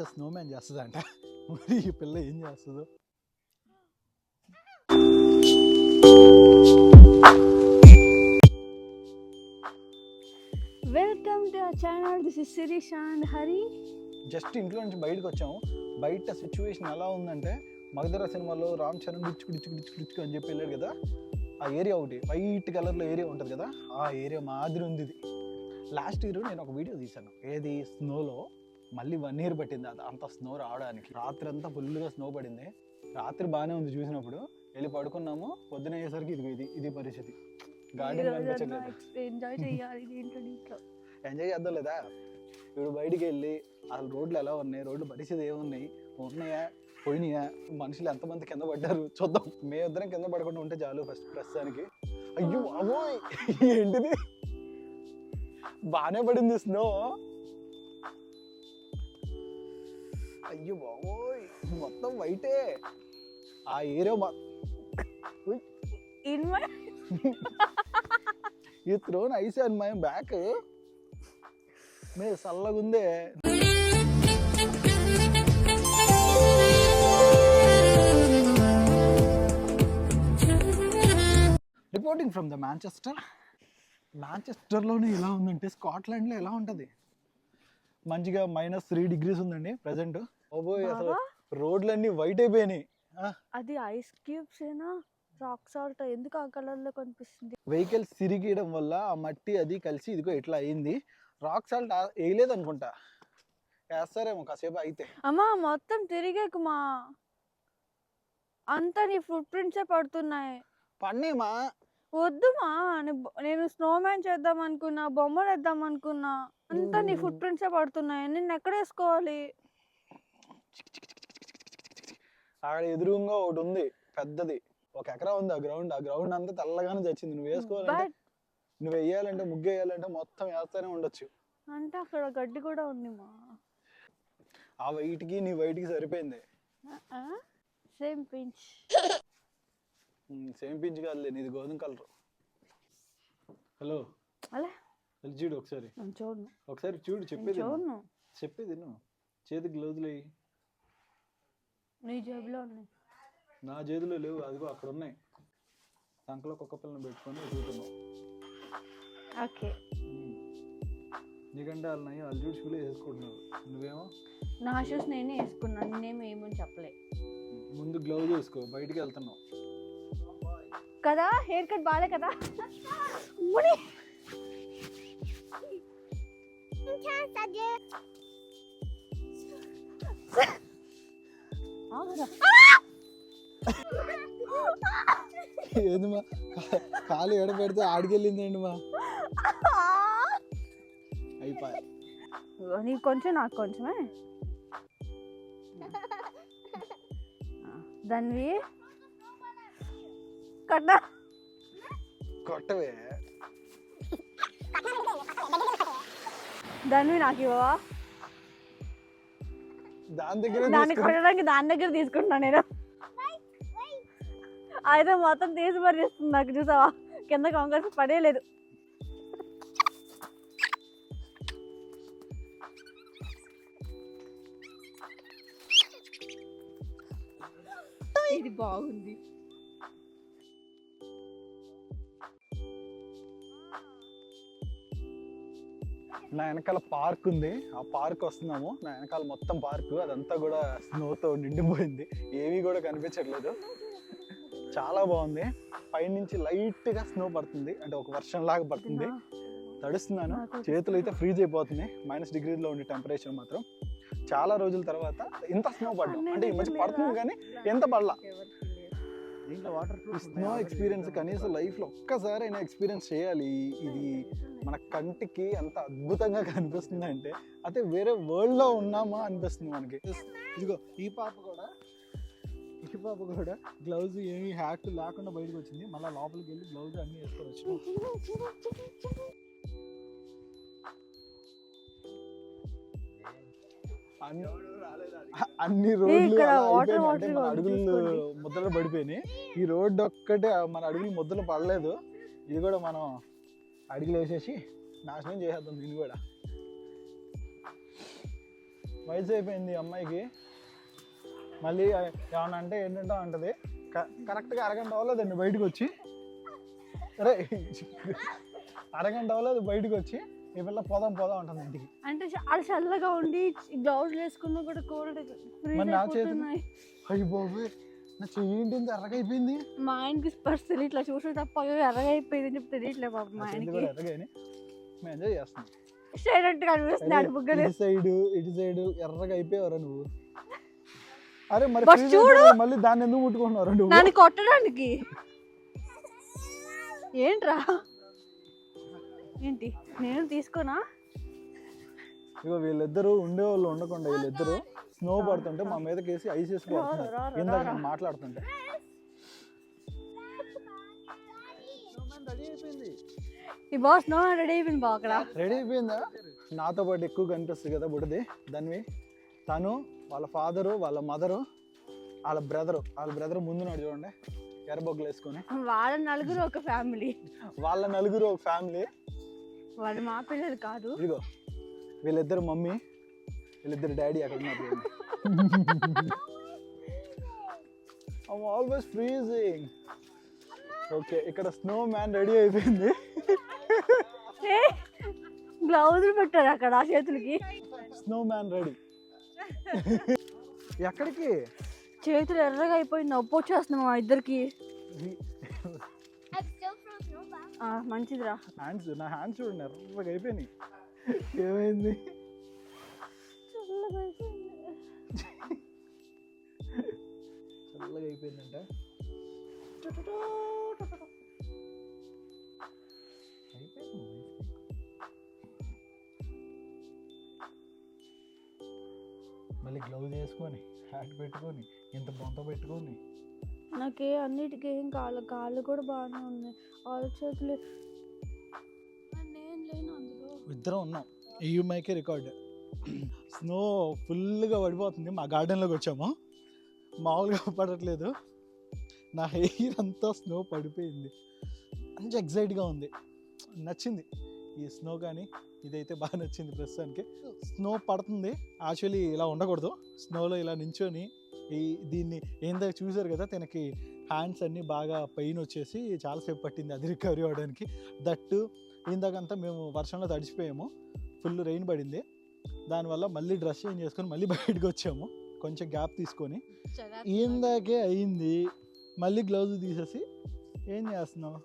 తమాషా స్నోమ్యాన్ చేస్తుందంట. మరి ఈ పిల్ల ఏం చేస్తుందో? Welcome to our channel this is Shirish and Hari just ఇంట్లో నుంచి బయటకు వచ్చాము. బయట సిచ్యువేషన్ ఎలా ఉందంటే మగధర సినిమాలో రామ్ చరణ్ డిచ్చుకు డిచ్చుకు డిచ్చుకు డిచ్చుకు అని చెప్పి వెళ్ళాడు కదా. ఆ ఏరియా ఒకటి వైట్ కలర్లో ఏరియా ఉంటుంది కదా. ఆ ఏరియా మాదిరి ఉంది ఇది. లాస్ట్ ఇయర్ నేను ఒక వీడియో తీశాను. ఏది? స్నోలో మళ్ళీ వన్ ఇయర్ పట్టింది అది అంత స్నో రావడానికి. రాత్రి అంతా ఫుల్గా స్నో పడింది. రాత్రి బాగానే ఉంది చూసినప్పుడు. వెళ్ళి పడుకున్నాము. పొద్దున అయ్యేసరికి ఇది ఇది ఇది పరిస్థితి. గార్డెన్ ఎంజాయ్ చేయాలి చేద్దాం లేదా? ఇప్పుడు బయటికి వెళ్ళి అసలు రోడ్లు ఎలా ఉన్నాయి? రోడ్లు పరిస్థితి ఏమున్నాయి? ఉన్నాయా? పోయినాయా? మనుషులు ఎంతమంది కింద పడ్డారు? చూద్దాం. మేమిద్దరం కింద పడకుండా ఉంటే చాలు ఫస్ట్ ప్రస్తుతానికి. అయ్యో అమ్మోయ్ ఏంటిది? బాగానే పడింది స్నో అయ్యో బాబోయ్ మొత్తం వైటే. ఆ ఏరియా మా ఇన్ మై ఈ throne ice and my back మే చల్లగుందే. రిపోర్టింగ్ ఫ్రమ్ ద మాంచెస్టర్ మాంచెస్టర్లోనే ఎలా ఉందంటే స్కాట్లాండ్లో ఎలా ఉంటుంది? మంచిగా మైనస్ త్రీ డిగ్రీస్ ఉందండి ప్రజెంట్ అసలు? రోడ్లన్నీ వైట్ అయిపోయినాయి అది ఐస్ క్యూబ్స్ ఏనా? రాక్ సాల్ట్ ఎందుకు ఆ కలర్లో కనిపిస్తుంది? వెహికల్స్ తిరిగేయడం వల్ల ఆ మట్టి అది కలిసి ఇదిగో ఇట్లా అయింది. రాక్ సాల్ట్ వేయలేదు అనుకుంటా వేస్తారేమో కాసేపు అయితే. అమ్మా మొత్తం తిరిగేకుమా అంతా నీ ఫుట్ ప్రింట్సే పడుతున్నాయి. పన్నేమా వద్దుమా నేను స్నోమ్యాన్ చేద్దాం అనుకున్నా బొమ్మలు వేద్దాం అనుకున్నా. అంతా నీ ఫుట్ ప్రింట్సే పడుతున్నాయి. నిన్ను ఎక్కడ వేసుకోవాలి? అక్కడ ఎదురుగా ఒకటి ఉంది పెద్దది. ఒక ఎకరా ఉంది ఆ గ్రౌండ్ ఆ గ్రౌండ్ అంతా తెల్లగానే చచ్చింది. నువ్వు వేసుకోవాలంటే నువ్వు వేయాలంటే ముగ్గు వేయాలంటే మొత్తం వేస్తూనే ఉండొచ్చు. అంటే అక్కడ గడ్డి కూడా ఉంది మా. ఆ వైట్కి నీ వైట్కి సరిపోయింది. సేమ్ పించ్ సేమ్ పించ్ కాదులే నీది గోధుమ కలర్ హలో అలా? చూడు ఒకసారి. చూడను. ఒకసారి చూడు చెప్పేది చెప్పేది నువ్వు చేతికి గ్లౌజులు వేయి. నీ జేబులో ఉన్నాయి. నా చేతిలో లేవు. అదిగో అక్కడ ఉన్నాయి సంకలో కుక్క పిల్లని పెట్టుకొని చూస్తున్నావు ఓకే. నీకంటే వాళ్ళు నయ్యి వాళ్ళు షూలే వేసుకుంటున్నారు. నువ్వేమో? నా షూస్ నేనే వేసుకున్నాను నేనేం ఏమని చెప్పలే. ముందు గ్లౌజ్ వేసుకో. బయటికి వెళ్తున్నావు కదా? హెయిర్ కట్ బాలే కదా? ఉమ్మడి. ఆగురా. ఏది మా కాలు ఎడ పెడితే ఆడికెళ్ళింది ఏంటి మా అయిపోయి. నీకు కొంచెం నాకు కొంచెమే. దానివి కట్ట. కొట్టవే. దానివి నాకు ఇవ్వవా? దాని దగ్గర దాన్ని కొట్టడానికి దాని దగ్గర తీసుకుంటున్నా నేను. అయితే మొత్తం తీసి మరి ఇస్తుంది నాకు చూసావా? కింద కాంగ్రెస్ పడేయలేదు ఇది బాగుంది. నా వెనకాల పార్క్ ఉంది. ఆ పార్క్ వస్తున్నాము. నా వెనకాల మొత్తం పార్క్. అదంతా కూడా స్నోతో నిండిపోయింది. ఏమీ కూడా కనిపించట్లేదు. చాలా బాగుంది. పైనుంచి లైట్గా స్నో పడుతుంది. అంటే ఒక వర్షం లాగా పడుతుంది. తడుస్తున్నాను. చేతులు అయితే ఫ్రీజ్ అయిపోతున్నాయి. మైనస్ డిగ్రీలో ఉండే టెంపరేచర్ మాత్రం. చాలా రోజుల తర్వాత ఇంత స్నో పడ్డం. అంటే ఈ మధ్య పడుతుంది కానీ ఎంత పడలా? స్నో ఎక్స్పీరియన్స్ కనీసం లైఫ్లో ఒక్కసారి అయినా ఎక్స్పీరియన్స్ చేయాలి. ఇది మన కంటికి ఎంత అద్భుతంగా కనిపిస్తుంది అంటే అయితే వేరే వరల్డ్లో ఉన్నామా అనిపిస్తుంది మనకి. ఇదిగో ఈ పాప కూడా ఈ పాప కూడా గ్లౌజ్ ఏమీ హ్యాక్ లేకుండా బయటకు వచ్చింది. మళ్ళీ లోపలికి వెళ్ళి గ్లౌజ్ అన్నీ వేసుకొని వచ్చినాం అన్ని అన్ని రోడ్లు. అంటే మన అడుగులు. ముద్దలు పడిపోయినాయి. ఈ రోడ్డు ఒక్కటే మన అడుగులు ముద్దలు పడలేదు. ఇది కూడా మనం అడుగులు వేసేసి నాశనం చేసేద్దాం దీన్ని కూడా. వయసు అయిపోయింది ఈ అమ్మాయికి. మళ్ళీ ఏమన్నా అంటే ఏంటంటే అంటది కరెక్ట్గా అరగంట అవ్వలేదండి బయటకు వచ్చి. అరే అరగంట అవ్వలేదు బయటకు వచ్చి. ఈ పిల్ల పోదాం పోదాం అంటుంది ఇంటికి. అంటే చాలా చల్లగా ఉండి గ్లౌజ్ వేసుకున్నా కూడా కోల్డ్ మరి నా? అయిపోతున్నాయి. అయ్యి బాబు నా చెయ్యి ఏంటి ఎర్రగా అయిపోయింది మా ఆయనకి స్పర్శ ఇట్లా చూసే తప్ప ఎర్రగా అయిపోయింది అని చెప్పి తెలియట్లే పాప మా ఆయనకి. ఎర్రగాని. మేము ఎంజాయ్ చేస్తాం బుగ్గలు ఇటు సైడ్ ఇటు సైడ్ ఎర్రగా అయిపోయావరా నువ్వు. అరే మరి చూడు. మళ్ళీ దాన్ని ఎందుకు ముట్టుకుంటున్నారు నువ్వు? నన్ను కొట్టడానికి. ఏంట్రా? ఏంటి? నేను తీసుకోనా? ఇగో వీళ్ళిద్దరూ ఉండేవాళ్ళు ఉండకుండా వీళ్ళిద్దరూ స్నో పడుతుంటే మా మీద కేసి ఐస్ వేసి పడుతున్నారు రా, రా, ఇందాక రా. నేను మాట్లాడుతుంటే. ఈ బాస్ నో రెడీ అయిపోయింది బా అక్కడ. రెడీ అయిపోయిందా? నాతో పాటు ఎక్కువ కనిపిస్తుంది కదా బుడిది దానివి తను వాళ్ళ ఫాదరు వాళ్ళ మదరు వాళ్ళ బ్రదరు వాళ్ళ బ్రదర్ ముందున్నాడు చూడండి. ఎర్రబొగ్గలు వేసుకొని. వాళ్ళ నలుగురు ఒక ఫ్యామిలీ. వాళ్ళ నలుగురు ఒక ఫ్యామిలీ. వాళ్ళు మా పిల్లలు కాదు. ఇదిగో వీళ్ళిద్దరు మమ్మీ వీళ్ళిద్దరు డాడీ అక్కడ ఉన్నారు. ఆల్వేస్ ఫ్రీజింగ్ ఓకే ఇక్కడ స్నో మ్యాన్ రెడీ అయిపోయింది గ్లౌజులు పెట్టారు అక్కడ ఆ చేతులకి. స్నో మ్యాన్ రెడీ ఎక్కడికి? చేతులు ఎర్రగా అయిపోయి నొప్పి వచ్చేస్తుంది మా ఇద్దరికి. మంచిదిరా. హ్యాండ్స్ నా హ్యాండ్స్ చూడండి ఎర్రగా అయిపోయినాయి. ఏమైంది? చల్లగా అయిపోయిందంట. అయిపోయింది మళ్ళీ గ్లౌజ్ వేసుకొని హ్యాట్ పెట్టుకొని ఇంత బొంత పెట్టుకొని నాకే అన్నిటికీ ఏం కాళ్ళు కాళ్ళు కూడా బాగానే ఉన్నాయి. వాళ్ళ చేతులు. నేను లేను అందులో. ఇద్దరం ఉన్నాం. ఈ మైకే రికార్డ్. స్నో ఫుల్గా పడిపోతుంది. మా గార్డెన్లోకి వచ్చాము. మామూలుగా పడట్లేదు. నా హెయిర్ అంతా స్నో పడిపోయింది. మంచి ఎగ్జైట్గా ఉంది. నచ్చింది. ఈ స్నో కానీ ఇదైతే బాగా నచ్చింది ప్రస్తుతానికి. స్నో పడుతుంది. యాక్చువల్లీ ఇలా ఉండకూడదు. స్నోలో ఇలా నించొని ఈ దీన్ని ఏందో చూసారు కదా తనకి హ్యాండ్స్ అన్నీ బాగా పెయిన్ వచ్చేసి చాలాసేపు పట్టింది అది రికవరీ అవ్వడానికి. దట్టు ఇందాకంతా మేము వర్షంలో తడిచిపోయాము ఫుల్ రెయిన్ పడింది. దానివల్ల మళ్ళీ డ్రెస్ చేంజ్ చేసుకొని మళ్ళీ బయటకు వచ్చాము కొంచెం గ్యాప్ తీసుకొని. ఇందాకే అయింది మళ్ళీ గ్లౌజ్ తీసేసి ఏం చేస్తున్నావు?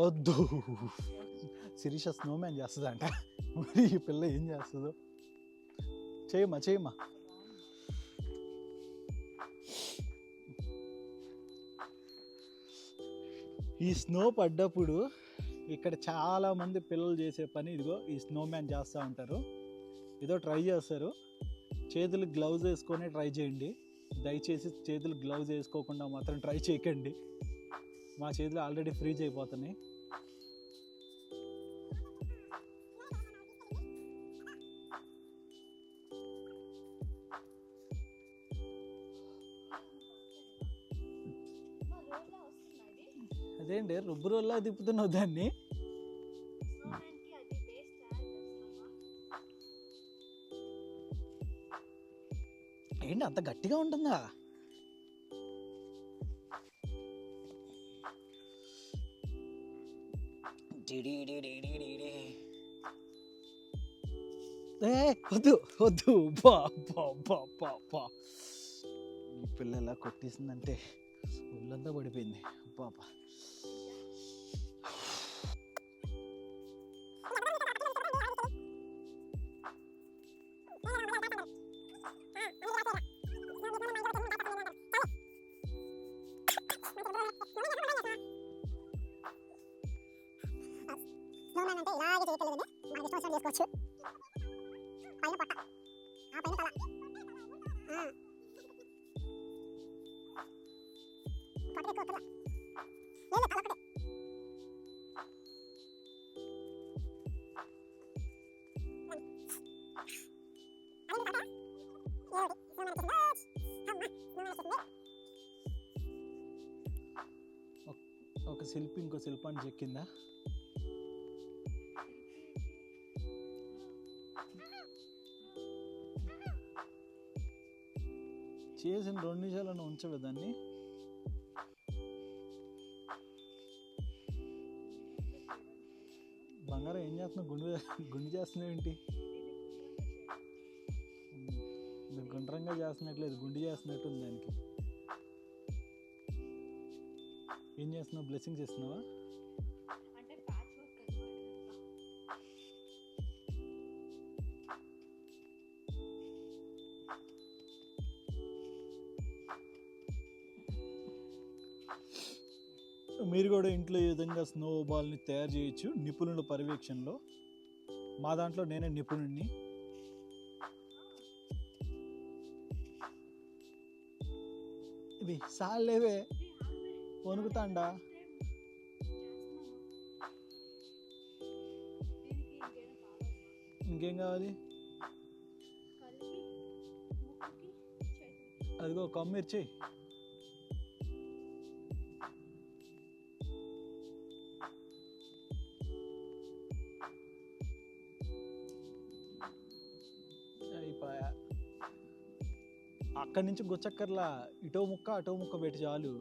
వద్దు. శిరీష స్నోమ్యాన్ చేస్తుందంట. మరి ఈ పిల్ల ఏం చేస్తుందో? చేయమ్మా చేయమ్మా. ఈ స్నో పడ్డప్పుడు ఇక్కడ చాలామంది పిల్లలు చేసే పని ఇదిగో ఈ స్నో మ్యాన్ చేస్తూ ఉంటారు. ఏదో ట్రై చేస్తారు. చేతులు గ్లౌజ్ వేసుకొని ట్రై చేయండి. దయచేసి చేతులు గ్లౌజ్ వేసుకోకుండా మాత్రం ట్రై చేయకండి. మా చేతులు ఆల్రెడీ ఫ్రీజ్ అయిపోతున్నాయి. అదేంటి? రుబ్బురోల్లా తిప్పుతున్నావు దాన్ని? ఏంటి అంత గట్టిగా ఉంటుందా? ఏ వద్దు వద్దు. ఈ పిల్ల ఎలా కొట్టేసిందంటే ఒళ్ళంతా పడిపోయింది. బాబా స్నోమ్యాన్ ఇలాగే చేయగలదండి మనకి ఇష్టం వచ్చినట్టు చేసుకోవచ్చు. పైన పొట్ట. ఆ పైన తల. పొట్ట ఎక్కువ లేదు తల ఒకటే ఒక శిల్పి ఇంకో శిల్పాన్ని చెక్కిందా? చేసిన రెండు నిమిషాలను ఉంచవే దాన్ని. బంగారం ఏం చేస్తున్నావు? గుండు గుండు చేస్తున్నావు ఏంటి? గుండ్రంగా చేస్తున్నట్లేదు గుండు చేస్తున్నట్టు దానికి. ఏం చేస్తున్నావు? బ్లెస్సింగ్స్ ఇస్తున్నావా మీరు కూడా ఇంట్లో ఈ విధంగా స్నో బాల్ని తయారు చేయొచ్చు? నిపుణుల పర్యవేక్షణలో. మా దాంట్లో నేనే నిపుణుడిని ఇది సాలేవే వణుకుతాండా. ఇంకేం కావాలి? అదిగో కమ్మిర్చి అక్కడి నుంచి గుచ్చక్కర్లా ఇటో ముక్క అటో ముక్క పెట్టి చాలు.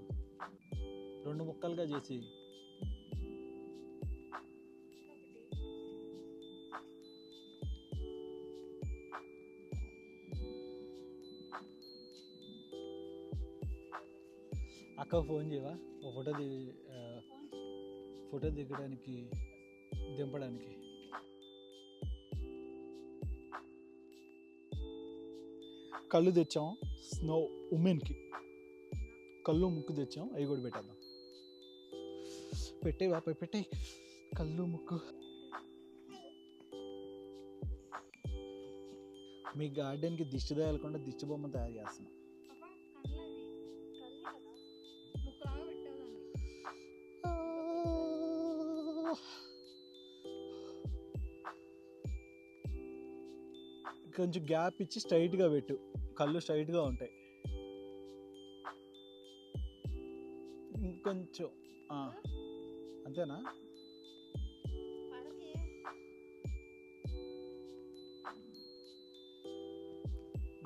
రెండు ముక్కలుగా చేసి. అక్క ఫోన్ చేయవా? ఓ ఫోటో ది ఫోటో దిగడానికి దింపడానికి. కళ్ళు తెచ్చాం. స్నో ఉమెన్కి. కళ్ళు ముక్కు తెచ్చాం. అవి కూడా పెట్టేద్దాం. పెట్టే బాపై పెట్టే కళ్ళు ముక్కు. మీ గార్డెన్కి దిష్టి తగలకుండా దిష్టి బొమ్మ తయారు చేస్తున్నాం. కొంచెం గ్యాప్ ఇచ్చి స్ట్రైట్గా పెట్టు. కళ్ళు స్ట్రైట్గా ఉంటాయి. ఇంకొంచెం అంతేనా?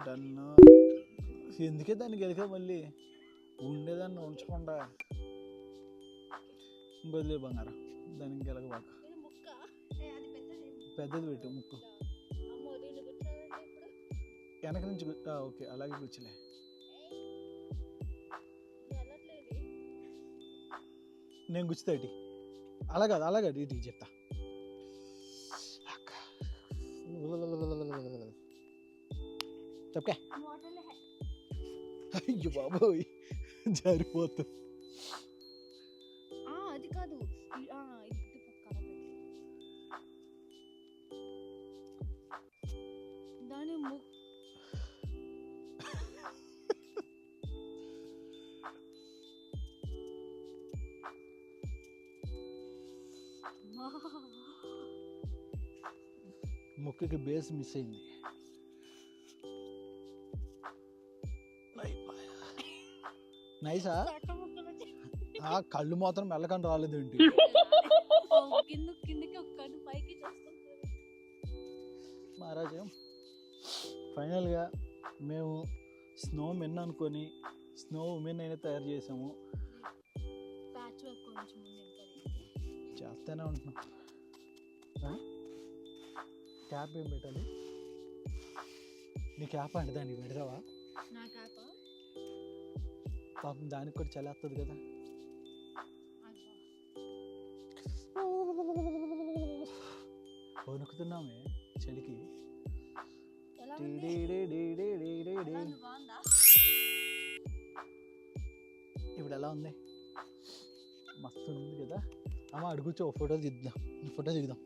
డన్ ఎందుకే దాన్ని గెలిక మళ్ళీ? ఉండేదాన్ని ఉంచకుండా. ఇంకొదిలే బంగారం. దానికి గెలకబాక పెద్దది పెట్టు ముక్కు. వెనక నుంచి ఓకే అలాగే కూర్చులే. నేను గుచ్చుతా ఇటు. అలా కాదు అలా కాదు ఇటు చెప్తా. చెప్పకే అయ్యో బాబోయ్. జారిపోతుంది బేస్ మిస్ అయింది. నైసా? ఆ కళ్ళు మాత్రం మెల్లకని రాలేదు ఏంటి ఓ, కింద కిందకి ఒక కన్ను పైకి చూస్తుంది మహారాజు ఫైనల్గా మేము స్నో మెన్ అనుకొని స్నో ఉమెన్ అయినా తయారు చేసాము. చేస్తూనే ఉంటున్నాం. ఆ? క్యాప్ ఏం పెట్టాలి? నీ క్యాప్ అంటే దానికి పెడతావా? పాపం దానికి కూడా చలేస్తుంది కదా. వణుకుతున్నామే చలికి. ఇప్పుడు ఎలా ఉంది? మస్తు ఉంది కదా. అమ్మ అడుగుచో ఫోటో దిద్దాం ఫోటో దిగుదాం